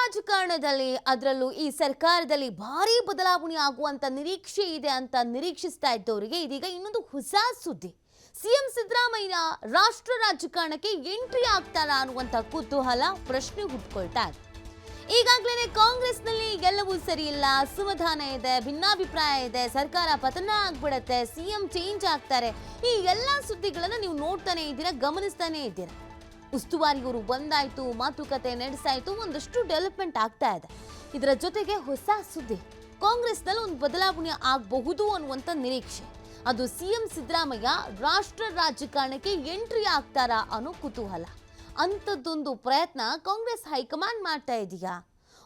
ರಾಜಕಾರಣದಲ್ಲಿ ಅದರಲ್ಲೂ ಈ ಸರ್ಕಾರದಲ್ಲಿ ಭಾರಿ ಬದಲಾವಣೆ ಆಗುವಂತ ನಿರೀಕ್ಷೆ ಇದೆ ಅಂತ ನಿರೀಕ್ಷಿಸ್ತಾ ಇದ್ದವರಿಗೆ ಇದೀಗ ಇನ್ನೊಂದು ಹೊಸ ಸುದ್ದಿ. ಸಿಎಂ ಸಿದ್ದರಾಮಯ್ಯ ರಾಷ್ಟ್ರ ರಾಜಕಾರಣಕ್ಕೆ ಎಂಟ್ರಿ ಆಗ್ತಾರಾ ಅನ್ನುವಂತ ಕುತೂಹಲ ಪ್ರಶ್ನೆ ಹುಟ್ಕೊಳ್ತಾ ಈಗಾಗಲೇ ಕಾಂಗ್ರೆಸ್ನಲ್ಲಿ ಎಲ್ಲವೂ ಸರಿ ಇಲ್ಲ, ಅಸಮಾಧಾನ ಇದೆ, ಭಿನ್ನಾಭಿಪ್ರಾಯ ಇದೆ, ಸರ್ಕಾರ ಪತನ ಆಗ್ಬಿಡತ್ತೆ, ಸಿಎಂ ಚೇಂಜ್ ಆಗ್ತಾರೆ. ಈ ಎಲ್ಲ ಸುದ್ದಿಗಳನ್ನು ನೀವು ನೋಡ್ತಾನೆ ಇದ್ದೀರಾ, ಗಮನಿಸ್ತಾನೆ ಇದ್ದೀರಾ? ಉಸ್ತುವಾರಿಯವರು ಬಂದಾಯ್ತು, ಮಾತುಕತೆ ನಡೆಸಾಯ್ತು, ಒಂದಷ್ಟು ಡೆವಲಪ್ಮೆಂಟ್ ಆಗ್ತಾ ಇದೆ. ಇದರ ಜೊತೆಗೆ ಹೊಸ ಸುದ್ದಿ, ಕಾಂಗ್ರೆಸ್ನಲ್ಲಿ ಒಂದು ಬದಲಾವಣೆ ಆಗಬಹುದು ಅನ್ನುವಂಥ ನಿರೀಕ್ಷೆ. ಅದು ಸಿಎಂ ಸಿದ್ದರಾಮಯ್ಯ ರಾಷ್ಟ್ರ ರಾಜಕಾರಣಕ್ಕೆ ಎಂಟ್ರಿ ಆಗ್ತಾರಾ ಅನ್ನೋ ಕುತೂಹಲ. ಅಂಥದ್ದೊಂದು ಪ್ರಯತ್ನ ಕಾಂಗ್ರೆಸ್ ಹೈಕಮಾಂಡ್ ಮಾಡ್ತಾ ಇದೆಯಾ?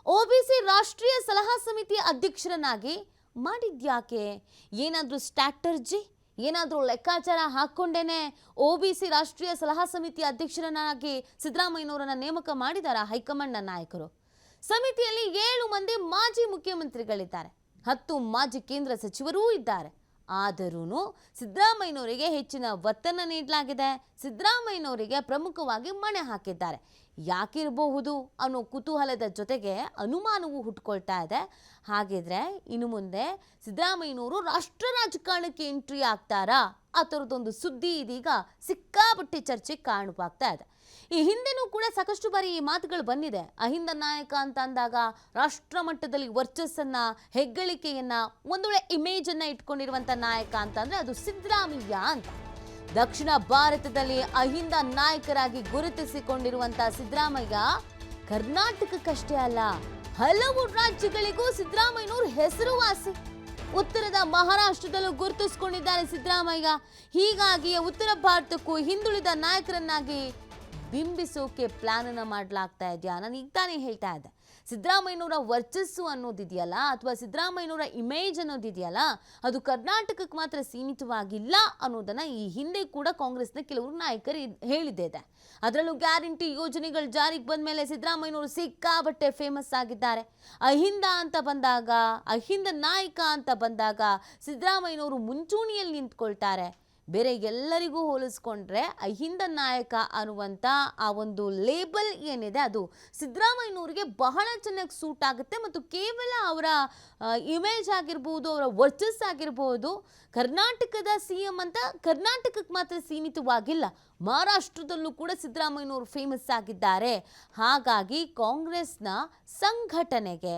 ಒಬಿಸಿ ರಾಷ್ಟ್ರೀಯ ಸಲಹಾ ಸಮಿತಿ ಅಧ್ಯಕ್ಷರನ್ನಾಗಿ ಮಾಡಿದ್ಯಾಕೆ? ಏನಾದರೂ ಸ್ಟ್ರಾಟರ್ಜಿ ಏನಾದರೂ ಲೆಕ್ಕಾಚಾರ ಹಾಕ್ಕೊಂಡೇನೆ ಒ ಬಿ ಸಿ ರಾಷ್ಟ್ರೀಯ ಸಲಹಾ ಸಮಿತಿ ಅಧ್ಯಕ್ಷರನ್ನಾಗಿ ಸಿದ್ದರಾಮಯ್ಯನವರನ್ನ ನೇಮಕ ಮಾಡಿದಾರ ಹೈಕಮಾಂಡ್ನ ನಾಯಕರು. ಸಮಿತಿಯಲ್ಲಿ ಏಳು ಮಂದಿ ಮಾಜಿ ಮುಖ್ಯಮಂತ್ರಿಗಳಿದ್ದಾರೆ. ಹತ್ತು ಮಾಜಿ ಕೇಂದ್ರ ಸಚಿವರೂ ಇದ್ದಾರೆ. ಆದರೂ ಸಿದ್ದರಾಮಯ್ಯನವರಿಗೆ ಹೆಚ್ಚಿನ ಒತ್ತನ್ನು ನೀಡಲಾಗಿದೆ. ಸಿದ್ದರಾಮಯ್ಯನವರಿಗೆ ಪ್ರಮುಖವಾಗಿ ಮಣೆ ಹಾಕಿದ್ದಾರೆ. ಯಾಕಿರಬಹುದು ಅನ್ನೋ ಕುತೂಹಲದ ಜೊತೆಗೆ ಅನುಮಾನವೂ ಹುಟ್ಕೊಳ್ತಾ ಇದೆ. ಹಾಗಿದ್ರೆ ಇನ್ನು ಮುಂದೆ ಸಿದ್ದರಾಮಯ್ಯನವರು ರಾಷ್ಟ್ರ ರಾಜಕಾರಣಕ್ಕೆ ಎಂಟ್ರಿ ಆಗ್ತಾರಾ? ಆ ಥರದ್ದೊಂದು ಸುದ್ದಿ ಇದೀಗ ಸಿಕ್ಕಾಪಟ್ಟೆ ಚರ್ಚೆ ಕಾರಣವಾಗ್ತಾ ಇದೆ. ಈ ಹಿಂದೆನೂ ಕೂಡ ಸಾಕಷ್ಟು ಬಾರಿ ಈ ಮಾತುಗಳು ಬಂದಿದೆ. ಅಹಿಂದ ನಾಯಕ ಅಂತ ಅಂದಾಗ ರಾಷ್ಟ್ರ ಮಟ್ಟದಲ್ಲಿ ವರ್ಚಸ್ಸನ್ನ, ಹೆಗ್ಗಳಿಕೆಯನ್ನ, ಒಂದೊಳ್ಳೆ ಇಮೇಜ್ ಇಮೇಜನ್ನು ಇಟ್ಕೊಂಡಿರುವಂತ ನಾಯಕ ಅಂತಂದರೆ ಅದು ಸಿದ್ದರಾಮಯ್ಯ ಅಂತ. ದಕ್ಷಿಣ ಭಾರತದಲ್ಲಿ ಅಹಿಂದ ನಾಯಕರಾಗಿ ಗುರುತಿಸಿಕೊಂಡಿರುವಂತಹ ಸಿದ್ದರಾಮಯ್ಯ ಕರ್ನಾಟಕಕ್ಕಷ್ಟೇ ಅಲ್ಲ, ಹಲವು ರಾಜ್ಯಗಳಿಗೂ ಸಿದ್ದರಾಮಯ್ಯನವರು ಹೆಸರುವಾಸಿ. ಉತ್ತರದ ಮಹಾರಾಷ್ಟ್ರದಲ್ಲೂ ಗುರುತಿಸಿಕೊಂಡಿದ್ದಾರೆ ಸಿದ್ದರಾಮಯ್ಯ. ಹೀಗಾಗಿ ಉತ್ತರ ಭಾರತಕ್ಕೂ ಹಿಂದುಳಿದ ನಾಯಕರನ್ನಾಗಿ ಬಿಂಬಿಸೋಕೆ ಪ್ಲಾನ್ ಅನ್ನ ಮಾಡಲಾಗ್ತಾ ಇದೆಯಾ? ನಾನು ಈಗ ತಾನೇ ಹೇಳ್ತಾ ಇದ್ದೆ. ಸಿದ್ದರಾಮಯ್ಯನವರ ವರ್ಚಸ್ಸು ಅನ್ನೋದಿದೆಯಲ್ಲ ಅಥವಾ ಸಿದ್ದರಾಮಯ್ಯನವರ ಇಮೇಜ್ ಅನ್ನೋದಿದೆಯಲ್ಲ, ಅದು ಕರ್ನಾಟಕಕ್ಕೆ ಮಾತ್ರ ಸೀಮಿತವಾಗಿಲ್ಲ ಅನ್ನೋದನ್ನ ಈ ಹಿಂದೆ ಕೂಡ ಕಾಂಗ್ರೆಸ್ನ ಕೆಲವರು ನಾಯಕರು ಇದ್- ಹೇಳಿದ್ದೇ ಇದೆ ಅದರಲ್ಲೂ ಗ್ಯಾರಂಟಿ ಯೋಜನೆಗಳು ಜಾರಿಗೆ ಬಂದ ಮೇಲೆ ಸಿದ್ದರಾಮಯ್ಯನವರು ಸಿಕ್ಕಾಬಟ್ಟೆ ಫೇಮಸ್ ಆಗಿದ್ದಾರೆ. ಅಹಿಂದ ಅಂತ ಬಂದಾಗ, ಅಹಿಂದ ನಾಯಕ ಅಂತ ಬಂದಾಗ ಸಿದ್ದರಾಮಯ್ಯನವರು ಮುಂಚೂಣಿಯಲ್ಲಿ ನಿಂತ್ಕೊಳ್ತಾರೆ. ಬೇರೆ ಎಲ್ಲರಿಗೂ ಹೋಲಿಸ್ಕೊಂಡ್ರೆ ಅಹಿಂದ ನಾಯಕ ಅನ್ನುವಂಥ ಆ ಒಂದು ಲೇಬಲ್ ಏನಿದೆ ಅದು ಸಿದ್ದರಾಮಯ್ಯನವರಿಗೆ ಬಹಳ ಚೆನ್ನಾಗಿ ಸೂಟ್ ಆಗುತ್ತೆ ಮತ್ತು ಕೇವಲ ಅವರ ಇಮೇಜ್ ಆಗಿರ್ಬೋದು, ಅವರ ವರ್ಚಸ್ ಆಗಿರ್ಬೋದು, ಕರ್ನಾಟಕದ ಸಿ ಎಂ ಅಂತ ಕರ್ನಾಟಕಕ್ಕೆ ಮಾತ್ರ ಸೀಮಿತವಾಗಿಲ್ಲ. ಮಹಾರಾಷ್ಟ್ರದಲ್ಲೂ ಕೂಡ ಸಿದ್ದರಾಮಯ್ಯನವರು ಫೇಮಸ್ ಆಗಿದ್ದಾರೆ. ಹಾಗಾಗಿ ಕಾಂಗ್ರೆಸ್ನ ಸಂಘಟನೆಗೆ